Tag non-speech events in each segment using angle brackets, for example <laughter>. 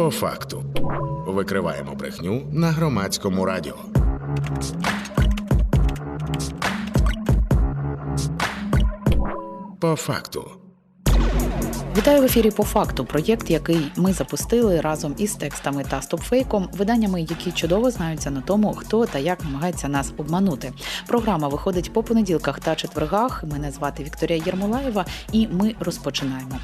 По факту. Викриваємо брехню на громадському радіо. По факту. Вітаю в ефірі по факту. Проєкт, який ми запустили разом із текстами та стопфейком, виданнями, які чудово знаються на тому, хто та як намагається нас обманути. Програма виходить по понеділках та четвергах. Мене звати Вікторія Єрмолаєва, і ми розпочинаємо.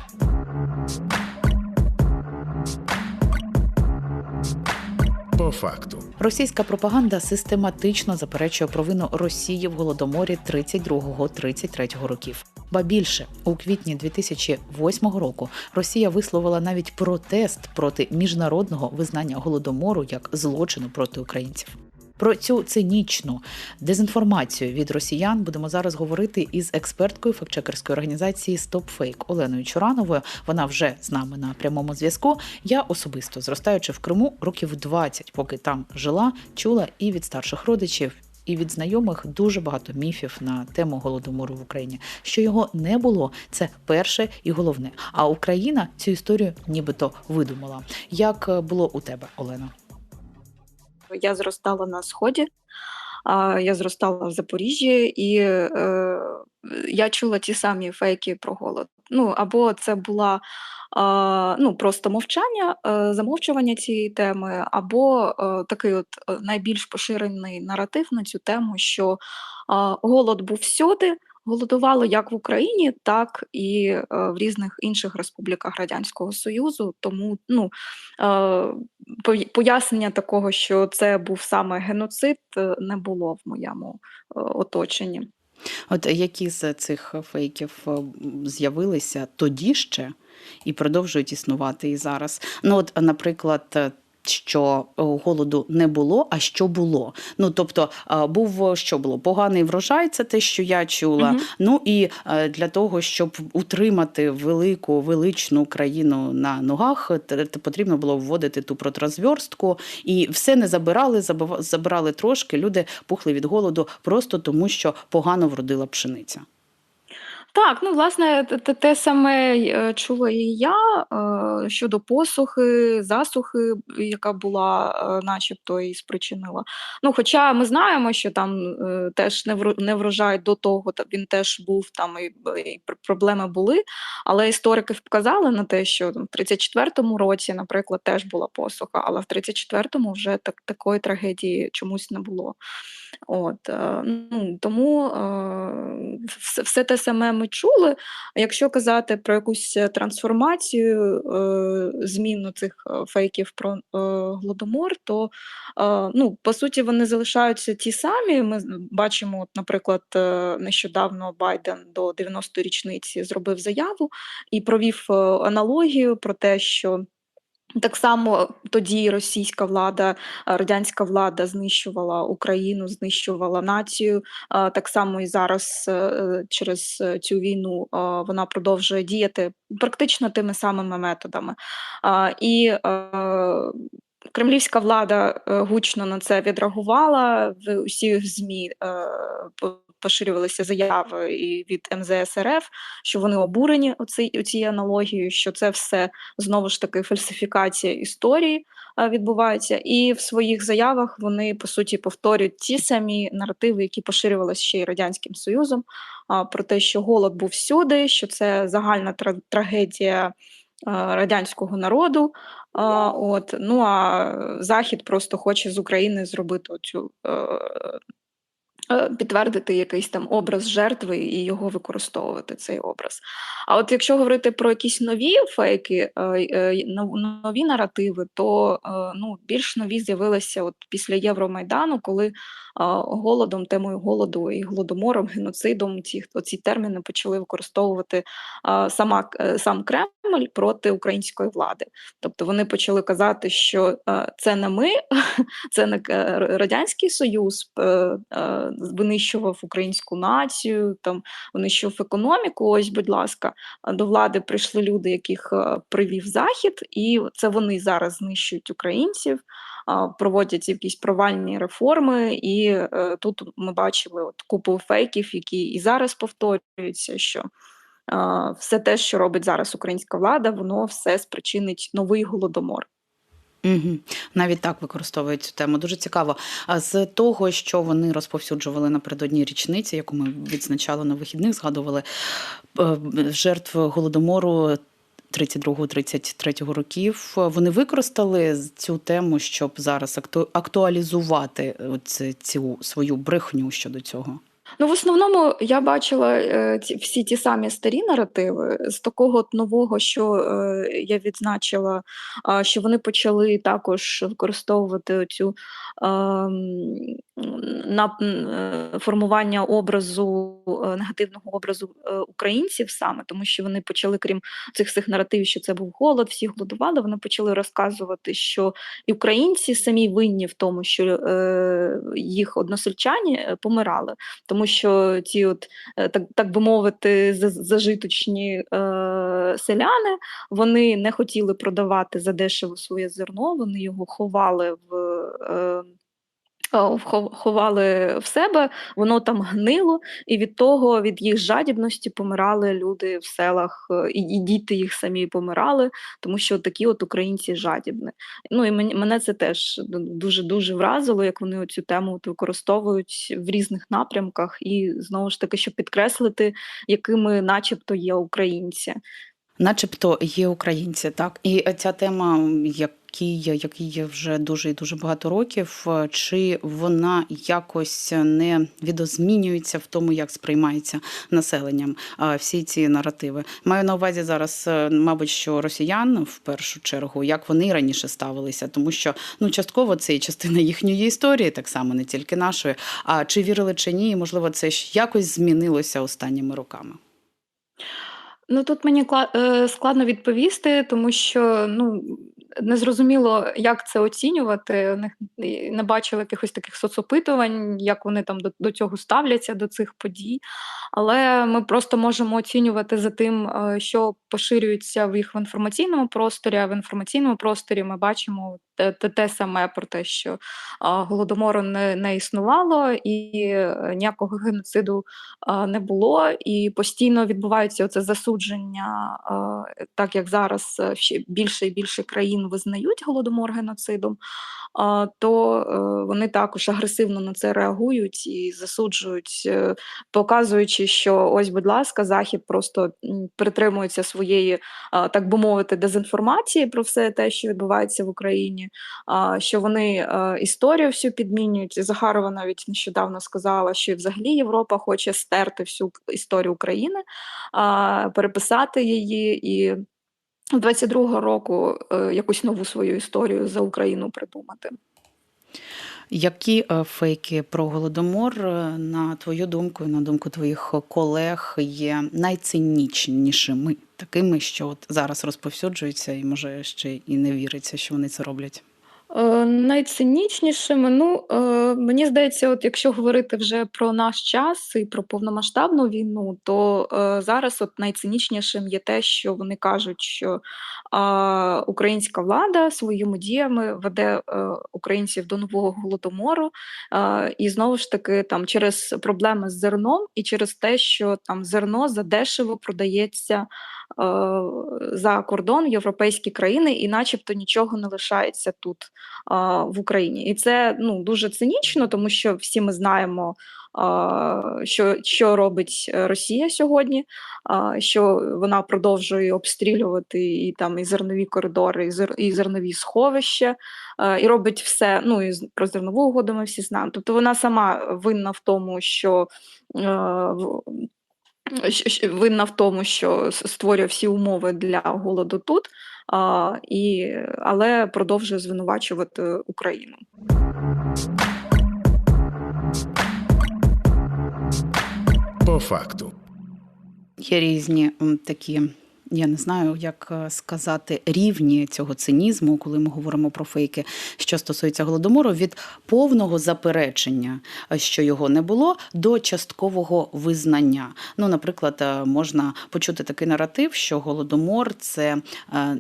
По факту. Російська пропаганда систематично заперечує провину Росії в голодоморі 32-33 років. Ба більше у квітні 2008 року Росія висловила навіть протест проти міжнародного визнання голодомору як злочину проти українців. Про цю цинічну дезінформацію від росіян будемо зараз говорити із експерткою фактчекерської організації StopFake Оленою Чурановою. Вона вже з нами на прямому зв'язку. Я особисто зростаючи в Криму років 20, поки там жила, чула і від старших родичів. І від знайомих дуже багато міфів на тему голодомору в Україні. Що його не було, це перше і головне. А Україна цю історію нібито видумала. Як е, було у тебе, Олена? Я зростала на сході, я зростала в Запоріжжі, і е, я чула ті самі фейки про голод. Ну або це була ну, просто мовчання, е, замовчування цієї теми, або е, такий от найбільш поширений наратив на цю тему, що голод був всюди. Голодувало як в Україні, так і е, в різних інших республіках Радянського Союзу. Тому ну, е, пояснення такого, що це був саме геноцид, е, не було в моєму оточенні. От які з цих фейків з'явилися тоді ще і продовжують існувати і зараз? Ну, от, наприклад, що е, голоду не було, а що було. Ну тобто е, був е, що було поганий врожай, це те, що я чула. Мгм. Ну і для того, щоб утримати велику величну країну на ногах, потрібно було вводити ту протрозверстку, і все не забирали, забирали трошки. Люди пухли від голоду просто тому, що погано вродила пшениця. Так, ну власне, те, те- саме е, чула і я е, щодо посухи, засухи, яка була, е, начебто, і спричинила. Ну, хоча ми знаємо, що там теж не вро- не врожай до того, та він теж був там і, і пр- проблеми були. Але історики вказали на те, що там, в 34-му році, наприклад, теж була посуха, але в 34-му вже так, такої трагедії чомусь не було. От, ну, тому все, все те саме ми чули. А Якщо казати про якусь е, трансформацію, е, зміну цих е, фейків про голодомор, то ну, по суті вони залишаються ті самі. Ми бачимо, от, наприклад, нещодавно Байден до 90-ї річниці зробив заяву і провів аналогію про те, що. Так само тоді російська влада, радянська влада знищувала Україну, знищувала націю. Так само і зараз е, е, через е, цю війну вона продовжує діяти практично тими самими методами. І е, кремлівська влада е, гучно на це відреагувала. В усіх ЗМІ е, поширювалися заяви і від МЗС РФ, що вони обурені оцій, оцією аналогією, що це все знову ж таки фальсифікація історії а, відбувається, і в своїх заявах вони по суті повторюють ті самі наративи, які поширювалися ще й радянським союзом, про те, що голод був всюди, що це загальна тра- трагедія. Радянського народу, от ну а Захід просто хоче з України зробити е, е, підтвердити якийсь там образ жертви і його використовувати цей образ. А от якщо говорити про якісь нові фейки, е, е, нов- нові наративи, то е, ну, більш нові з'явилися от після Євромайдану, коли е, голодом, темою голоду і голодомором, геноцидом ці, ці терміни почали використовувати е, сама, е, сам Кремль проти української влади. Тобто вони почали казати, що е, це не ми, <laughs> це не е, Радянський Союз е, е, винищував українську націю, там винищував економіку. Ось, будь ласка, до влади прийшли люди, яких е, привів Захід, і це вони зараз знищують українців, проводять якісь провальні реформи. І е, тут ми бачили от купу фейків, які і зараз повторюються, що а, все те, що робить зараз українська влада, воно все спричинить новий голодомор. Угу. Навіть так використовують цю тему. Дуже цікаво. А з того, що вони розповсюджували напередодні річниці, яку ми відзначали на вихідних, згадували е, жертв голодомору. 32-33 років вони використали цю тему, щоб зараз акту- актуалізувати цю свою брехню щодо цього. Ну, в основному я бачила е, всі ті самі старі наративи з такого от нового, що е, я відзначила, а, що вони почали також використовувати цю на е, формування образу е, негативного образу е, українців саме, тому що вони почали, крім цих всіх наративів, що це був голод, всі голодували. Вони почали розказувати, що і українці самі винні в тому, що е, їх односельчані е, помирали, тому що ці, от е, так, так би мовити, за- зажиточні е, селяни вони не хотіли продавати задешево своє зерно, вони його ховали в. Е, Ховали в себе, воно там гнило, і від того, від їх жадібності помирали люди в селах, і, і діти їх самі помирали, тому що такі от українці жадібні. Ну і мене це теж дуже дуже вразило, як вони цю тему використовують в різних напрямках, і знову ж таки, щоб підкреслити, якими, начебто, є українці. Начебто є українці, так і ця тема, якій якій є вже дуже і дуже багато років, чи вона якось не відозмінюється в тому, як сприймається населенням всі ці наративи. Маю на увазі зараз, е, мабуть, що росіян в першу чергу, як вони раніше ставилися, тому що ну частково це і частина їхньої історії, так само не тільки нашої. А чи вірили чи ні, і, можливо, це ж якось змінилося останніми роками. Ну тут мені е, складно відповісти, тому що ну незрозуміло, як це оцінювати. У не бачили якихось таких соцопитувань, як вони там до, до цього ставляться, до цих подій. Але ми просто можемо оцінювати за тим, е, що поширюється в їх в інформаційному просторі. А в інформаційному просторі ми бачимо те, те, саме про те, що а, голодомору не, не існувало, і е, ніякого геноциду не було. І постійно відбувається оце засудження, так як зараз е, ще більше і більше країн визнають голодомор геноцидом, то е, вони також агресивно на це реагують і засуджують, е, показуючи, що ось, будь ласка, Захід просто притримується своєї, так би мовити, дезінформації про все те, що відбувається в Україні, що вони е, історію всю підмінюють. Захарова навіть нещодавно сказала, що взагалі Європа хоче стерти всю історію України, переписати її і. 22-го року е, якусь нову свою історію за Україну придумати. Які е, фейки про голодомор, е, на твою думку на думку твоїх колег, є найцинічнішими, такими, що от зараз розповсюджуються, і може ще і не віриться, що вони це роблять? Е, найцинічнішими, ну е, мені здається, от якщо говорити вже про наш час і про повномасштабну війну, то е, зараз от найцинічнішим є те, що вони кажуть, що українська влада своїми діями веде е, українців до нового голодомору, і знову ж таки там через проблеми з зерном і через те, що там зерно задешево продається за кордон європейські країни, і начебто нічого не лишається тут в Україні. І це ну, дуже цинічно, тому що всі ми знаємо, що, що робить е, Росія сьогодні, що вона продовжує обстрілювати і там і зернові коридори, і, зер, і зернові сховища, і робить все. Ну і про зернову угоду ми всі знаємо. Тобто вона сама винна в тому, що. Винна в тому, що створює всі умови для голоду тут, а, і, але продовжує звинувачувати Україну. По факту. Є різні такі, я не знаю, як е, сказати, рівні цього цинізму, коли ми говоримо про фейки, що стосується голодомору, від повного заперечення, е, що його не було, до часткового визнання. Ну, наприклад, е, можна почути такий наратив, що голодомор це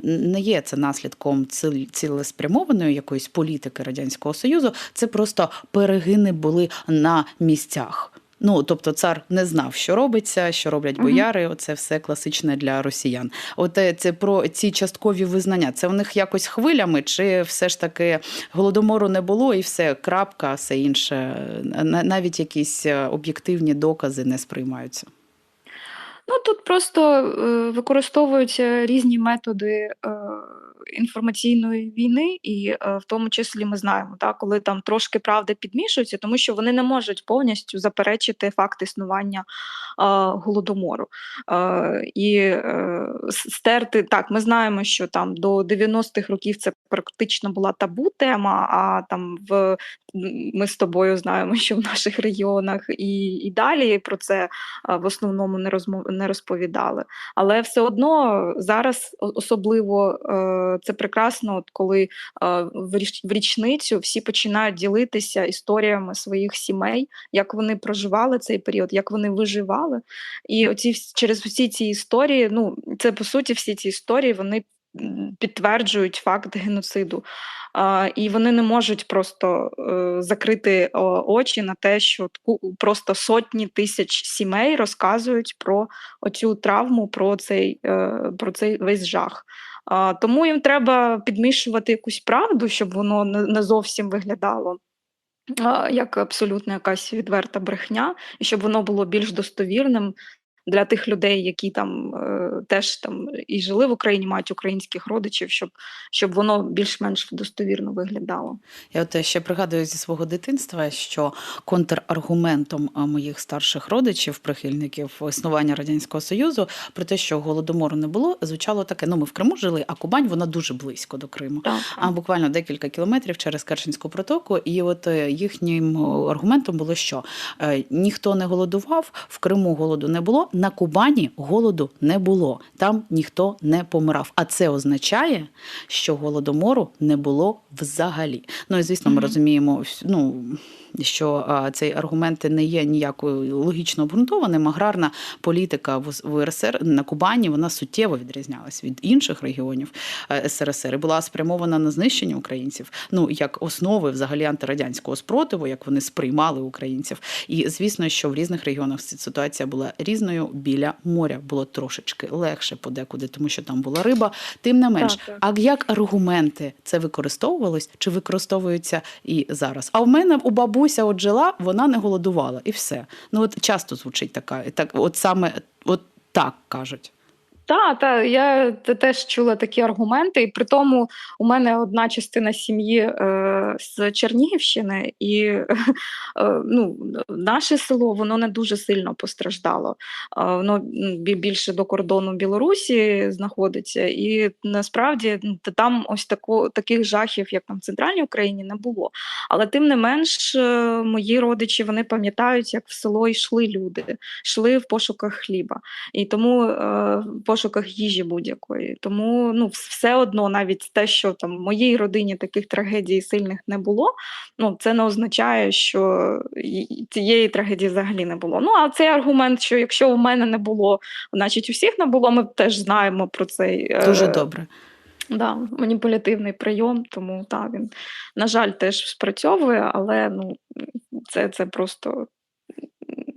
не є це наслідком цілеспрямованої якоїсь політики радянського союзу. Це просто перегини були на місцях. Ну, тобто цар не знав, що робиться, що роблять бояри. Оце все класичне для росіян. От е, це про ці часткові визнання. Це у них якось хвилями, чи все ж таки голодомору не було, і все, крапка, все інше. Навіть якісь е, об'єктивні докази не сприймаються. Ну тут просто е, використовуються різні методи е, інформаційної війни, і е, в тому числі ми знаємо, так, коли там трошки правди підмішуються, тому що вони не можуть повністю заперечити факт існування е, голодомору. Е, і стерти так, ми знаємо, що там до 90-х років це практично була табу тема, а там в ми з тобою знаємо, що в наших регіонах і, і далі про це в основному не розмов не розповідали. Але все одно зараз особливо це прекрасно, от коли е, в річ- в річницю всі починають ділитися історіями своїх сімей, як вони проживали цей період, як вони виживали. І оці через всі ці історії, ну це по суті, всі ці історії вони підтверджують факт геноциду. І вони не можуть просто е, закрити очі на те, що просто сотні тисяч сімей розказують про оцю травму, про цей, е, про цей весь жах. А, тому їм треба підмішувати якусь правду, щоб воно не, зовсім виглядало. Як абсолютно якась відверта брехня, і щоб воно було більш достовірним для тих людей, які там е, теж там і жили в Україні, мають українських родичів, щоб, щоб воно більш-менш достовірно виглядало. Я от ще пригадую зі свого дитинства, що контраргументом моїх старших родичів, прихильників існування радянського союзу, про те, що голодомору не було, звучало таке: ну ми в Криму жили, а Кубань вона дуже близько до Криму. Так, А буквально декілька кілометрів через Керченську протоку, і от е, їхнім е, аргументом було, що е, ніхто не голодував, в Криму голоду не було, на Кубані голоду не було, там ніхто не помирав. А це означає, що голодомору не було взагалі. Ну і звісно, ми розуміємо, ну. Що цей аргумент не є ніякою логічно обґрунтованим. Аграрна політика в, РСР на Кубані вона суттєво відрізнялась від інших регіонів е, СРСР і була спрямована на знищення українців, ну як основи взагалі антирадянського спротиву, як вони сприймали українців. І звісно, що в різних регіонах ситуація була різною. Біля моря було трошечки легше подекуди, тому що там була риба. Тим не менш, Так, так. а як аргументи це використовувалось чи використовуються і зараз? А в мене у бабуся от жила, вона не голодувала, і все. Ну от часто звучить така, так, от саме от так кажуть. Та, та, я теж чула такі аргументи, і при тому у мене одна частина сім'ї е, з Чернігівщини, і е, ну, наше село воно не дуже сильно постраждало. Е, воно більше до кордону Білорусі знаходиться, і насправді там ось тако, таких жахів, як там в центральній Україні, не було. Але тим не менш, е, мої родичі вони пам'ятають, як в село йшли люди, йшли в пошуках хліба. І тому е, пошуках їжі будь-якої. Тому ну, все одно, навіть те, що там в моїй родині таких трагедій сильних не було, ну це не означає, що цієї трагедії взагалі не було. Ну а цей аргумент, що якщо у мене не було, значить у всіх не було, ми теж знаємо про цей е, Дуже добре. Да, маніпулятивний прийом, тому так, він, на жаль, теж спрацьовує, але ну, це, це просто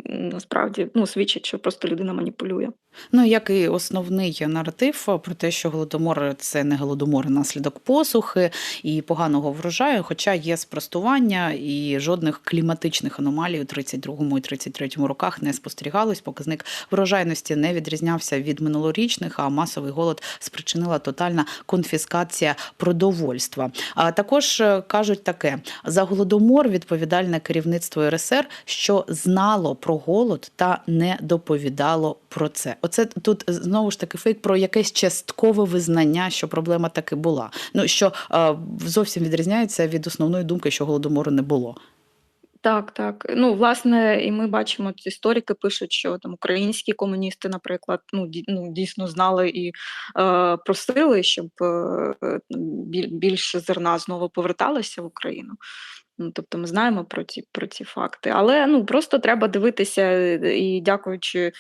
насправді ну, свідчить, що просто людина маніпулює. Ну, як і основний наратив про те, що голодомор це не голодомор, наслідок посухи і поганого врожаю, хоча є спростування і жодних кліматичних аномалій у 32-му і 33-му роках не спостерігалось. Показник врожайності не відрізнявся від минулорічних, а масовий голод спричинила тотальна конфіскація продовольства. А також е, кажуть таке: за голодомор відповідальне керівництво РСР, що знало про голод та не доповідало про це. Оце тут е, знову ж таки фейк про якесь часткове визнання, що проблема таки була. Ну що е, зовсім відрізняється від основної думки, що голодомору не було. Так, так. Ну, власне, і ми бачимо, історики пишуть, що там українські комуністи, наприклад, ну, ну дійсно знали і е, просили, щоб е, біль- більше зерна знову поверталося в Україну. Ну, тобто ми знаємо про ці, про ці факти. Але ну, просто треба дивитися е, і дякуючи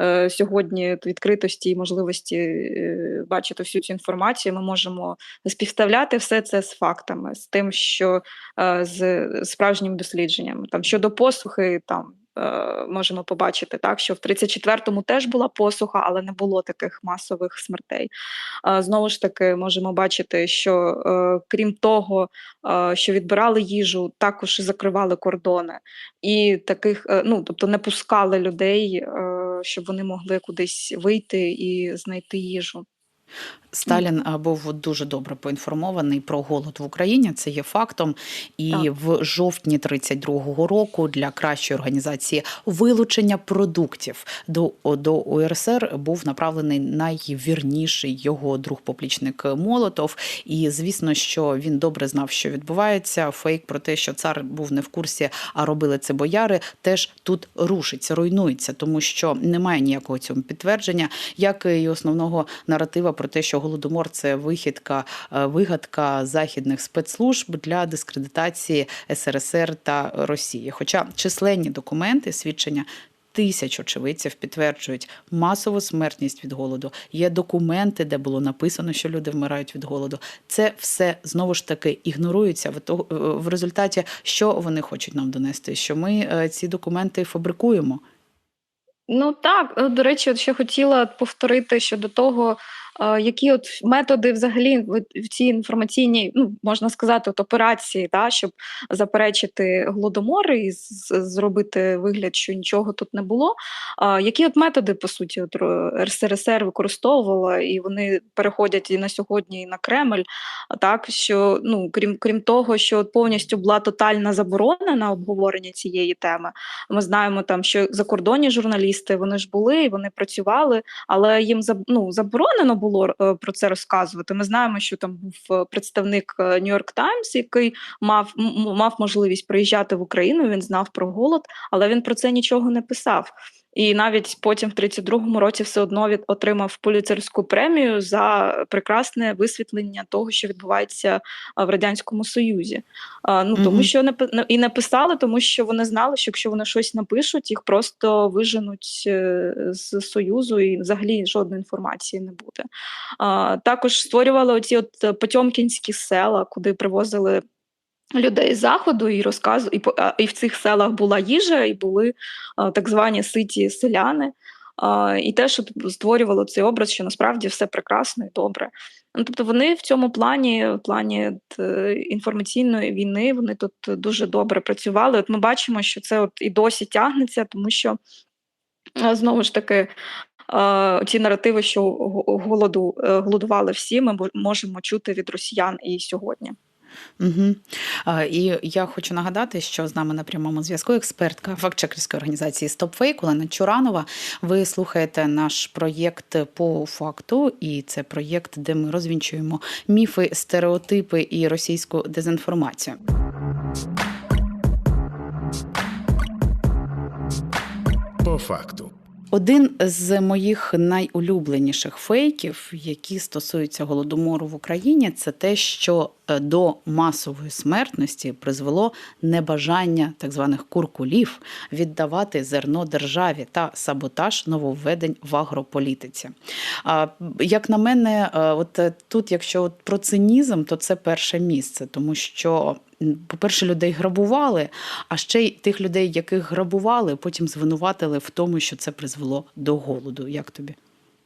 е, сьогодні відкритості і можливості е, бачити всю цю інформацію, ми можемо співставляти все це з фактами, з тим, що е, з справжніми дослідженнями. Там щодо посухи, там можемо побачити, так що в 34-му теж була посуха, але не було таких масових смертей. Е, знову ж таки, можемо бачити, що е, крім того, е, що відбирали їжу, також закривали кордони, і таких, е, ну тобто, не пускали людей, е, щоб вони могли кудись вийти і знайти їжу. Сталін був дуже добре поінформований про голод в Україні. Це є фактом. І Так. в жовтні 32-го року для кращої організації вилучення продуктів до, до УРСР був направлений найвірніший його друг-поплічник Молотов. І звісно, що він добре знав, що відбувається. Фейк про те, що цар був не в курсі, а робили це бояри, теж тут рушиться, руйнується, тому що немає ніякого цьому підтвердження, як і основного наратива про те, що голодомор це вихідка, е, вигадка західних спецслужб для дискредитації СРСР та Росії. Хоча численні документи, свідчення. Тисяч очевидців підтверджують масову смертність від голоду. Є документи, де було написано, що люди вмирають від голоду. Це все знову ж таки ігнорується в того- в результаті, що вони хочуть нам донести, що ми е, ці документи фабрикуємо. Ну так, е, до речі, от ще хотіла повторити щодо того, е, які от методи взагалі в, цій інформаційній, ну можна сказати, от операції, та, щоб заперечити голодомор і зробити вигляд, що нічого тут не було. Які от методи, по суті, от РСРСР використовувала, і вони переходять і на сьогодні, і на Кремль. Так що, ну крім крім того, що от повністю була тотальна заборона на обговорення цієї теми. Ми знаємо там, що закордонні журналісти вони ж були, вони працювали, але їм ну, заборонено було е, про це розказувати. Ми знаємо, що там був е, представник Нью-Йорк Таймс, який мав мав можливість приїжджати в Україну. Він знав про голод, але він про це нічого не писав. І навіть потім в 32-му році все одно від отримав поліцерську премію за прекрасне висвітлення того, що відбувається в радянському союзі. А, ну тому що не пи- і не писали, тому що вони знали, що якщо вони щось напишуть, їх просто виженуть е, з союзу, і взагалі жодної інформації не буде. А, також створювали оці от потьомкінські села, куди привозили. Людей з заходу і розказу, і, і в цих селах була їжа, і були так звані ситі селяни. І те, що створювало цей образ, що насправді все прекрасно і добре. Ну, тобто вони в цьому плані, в плані інформаційної війни, вони тут дуже добре працювали. От ми бачимо, що це от і досі тягнеться, тому що знову ж таки. Ці наративи, що го- голоду е, голодували всі, ми можемо чути від росіян і сьогодні. Угу. І я хочу нагадати, що з нами на прямому зв'язку експертка фактчекерської організації StopFake Олена Чуранова. Ви слухаєте наш проєкт по факту, і це проєкт, де ми розвінчуємо міфи, стереотипи і російську дезінформацію. По факту. Один з моїх найулюбленіших фейків, які стосуються голодомору в Україні, це те, що е, до масової смертності призвело небажання так званих куркулів віддавати зерно державі та саботаж нововведень в агрополітиці. Як на мене, е, от е, тут, якщо про цинізм, то це перше місце, тому що. По-перше, людей грабували, а ще й тих людей, яких грабували, потім звинуватили в тому, що це призвело до голоду. Як тобі?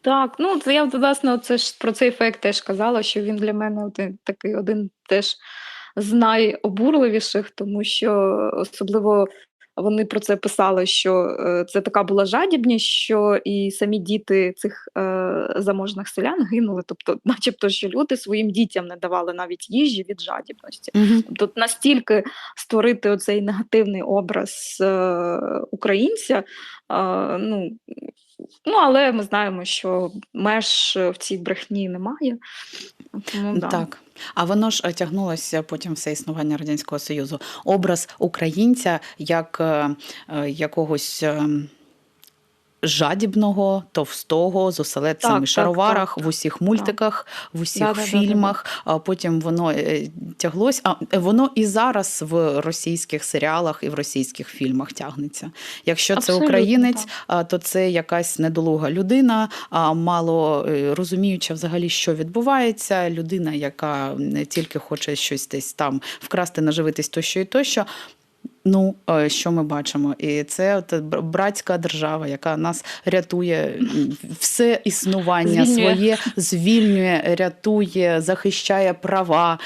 Так, ну це я власне це ж про цей фейк теж казала, що він для мене один, такий один теж з найобурливіших, тому що особливо вони про це писали, що е, це така була жадібність, що і самі діти цих е, заможних селян гинули. Тобто, <laughs> начебто, що люди своїм дітям не давали навіть їжі від жадібності. Угу. Тобто настільки створити оцей негативний образ е, українця, е, ну, ну, але ми знаємо, що меж в цій брехні немає. Тому, да. Так. А воно ж е, тягнулося потім все існування Радянського Союзу. Образ українця як е, е, якогось. Жадібного, товстого, з оселедцями шароварах, так, в усіх мультиках, в усіх Да-да-да-да-да. фільмах. А потім воно е, тяглось. А е, воно і зараз в російських серіалах і в російських фільмах тягнеться. Якщо це Абсолютно, українець, так. то це якась недолуга людина, мало е, розуміюча взагалі, що відбувається. Людина, яка не тільки хоче щось десь там вкрасти, наживитись тощо і тощо. Ну, е, що ми бачимо? І це от братська держава, яка нас рятує все існування Звільнює. своє, звільнює, рятує, захищає права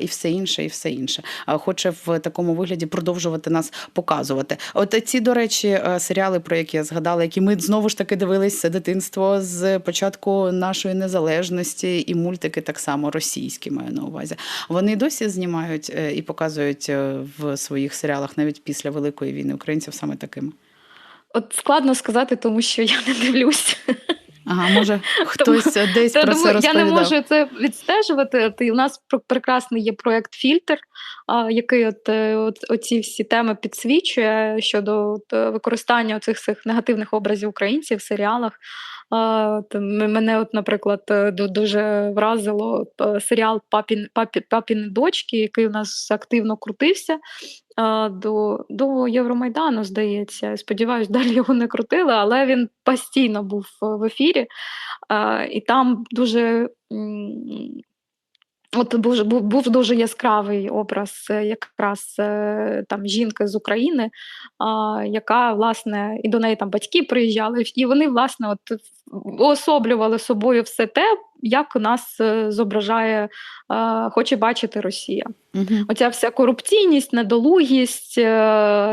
і все інше, і все інше. Хоче в такому вигляді продовжувати нас показувати. От ці, до речі, е, серіали, про які я згадала, які ми знову ж таки дивились це дитинство з початку нашої незалежності, і мультики так само російські маю на увазі. Вони досі знімають е, і показують в своїх серіалах навіть після Великої війни українців саме такими. От складно сказати, тому що я не дивлюсь. Ага, може <laughs> хтось тому, десь про це розповідав. я не можу це відстежувати. У нас пр- прекрасний є проект Фільтр, який от, е, от оці всі теми підсвічує щодо от, е, використання цих цих негативних образів українців в серіалах. От, мене, от, наприклад, е, дуже вразило серіал Папін, Папі, Папіни дочки, який у нас активно крутився. До, до Євромайдану, здається. Сподіваюсь, далі його не крутили, але він постійно був в ефірі. І там дуже. От був, був, був дуже яскравий образ е, якраз е, там жінки з України, яка власне і до неї там батьки приїжджали, і вони власне от уособлювали собою все те, як нас е, зображає, хоче бачити Росія. Мгм. Оця вся корупційність, недолугість, е,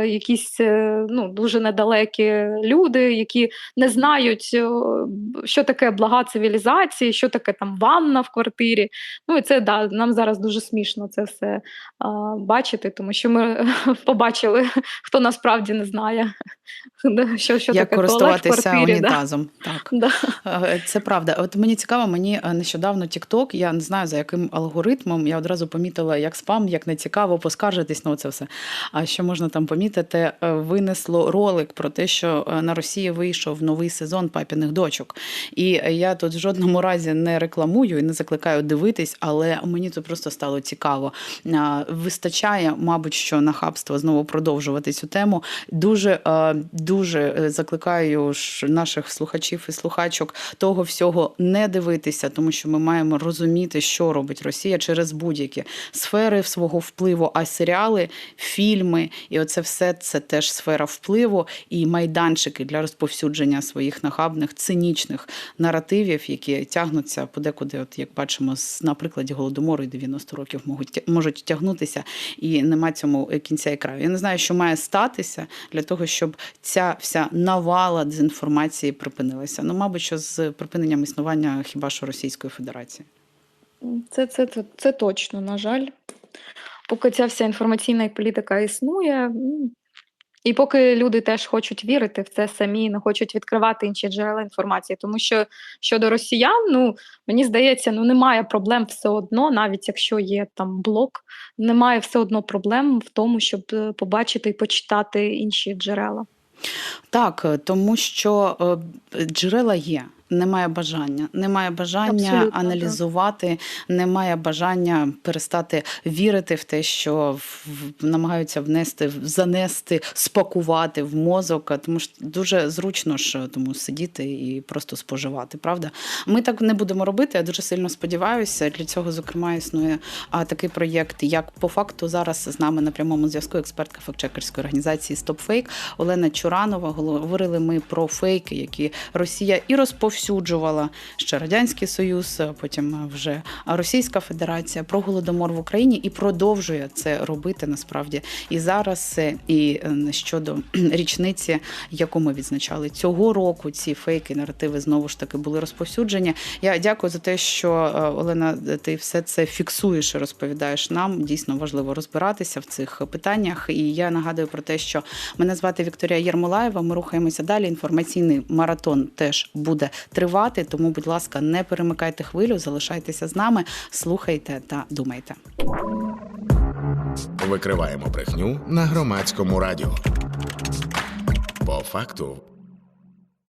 якісь е, ну, дуже недалекі люди, які не знають, е, що таке блага цивілізації, що таке там ванна в квартирі. Ну і це да, нам зараз дуже смішно це все а, бачити, тому що ми <laughs> побачили, хто насправді не знає, <laughs> що, що Як таке туалет в користуватися квартирі. Да. унітазом. Так. <laughs> Да. Це правда. От мені цікаво, мені нещодавно TikTok, я не знаю за яким алгоритмом, я одразу помітила як спам, як не цікаво поскаржитись на це все. А що можна там помітити? Е, Винесло ролик про те, що е, на Росії вийшов новий сезон папіних дочок. І я тут в жодному разі не рекламую і не закликаю дивитись, але мені це просто стало цікаво. Вистачає, мабуть, що нахабство знову продовжувати цю тему. Дуже е, дуже закликаю наших слухачів і слухачок того всього не дивитися, тому що ми маємо розуміти, що робить Росія через будь-які сфери свого впливу. А серіали, фільми і оце все це теж сфера впливу і майданчики для розповсюдження своїх нахабних цинічних наративів, які тягнуться подекуди, от як бачимо, на прикладі голодомору і 90 років можуть можуть тягнутися, і нема цьому кінця і краю. Я не знаю, що має статися для того, щоб ця вся навала дезінформації припинилася. Ну, мабуть, що з припиненням існування хіба що Російської Федерації. Це, це, це, це точно, на жаль. Поки ця вся інформаційна політика існує, і поки люди теж хочуть вірити в це самі, не хочуть відкривати інші джерела інформації. Тому що щодо росіян, ну мені здається, ну немає проблем все одно, навіть якщо є там блок, немає все одно проблем в тому, щоб е, побачити і почитати інші джерела. Так, е, тому що е, джерела є. Немає бажання, немає бажання Абсолютно, аналізувати, немає бажання перестати вірити в те, що в- намагаються внести, занести, спакувати в мозок, тому що дуже зручно ж е, тому сидіти і просто споживати. Правда, ми так не будемо робити. Я дуже сильно сподіваюся. Для цього зокрема існує а, такий проєкт, як по факту зараз з нами на прямому зв'язку експертка фактчекерської організації StopFake Олена Чуранова. Говорили ми про фейки, які Росія і розповсюджувала ще радянський Союз, потім вже Російська Федерація про голодомор в Україні і продовжує це робити насправді і зараз, е, і е, щодо <clears throat> річниці, яку ми відзначали цього року. Ці фейки, наративи знову ж таки були розповсюджені. Я дякую за те, що е, Олена, ти все це фіксуєш і розповідаєш нам. Дійсно важливо розбиратися в цих питаннях. І я нагадую про те, що мене звати Вікторія Єрмолаєва. Ми рухаємося далі. Інформаційний маратон теж буде тривати. Тому, будь ласка, не перемикайте хвилю, залишайтеся з нами, слухайте та думайте. Викриваємо брехню на громадському радіо. По факту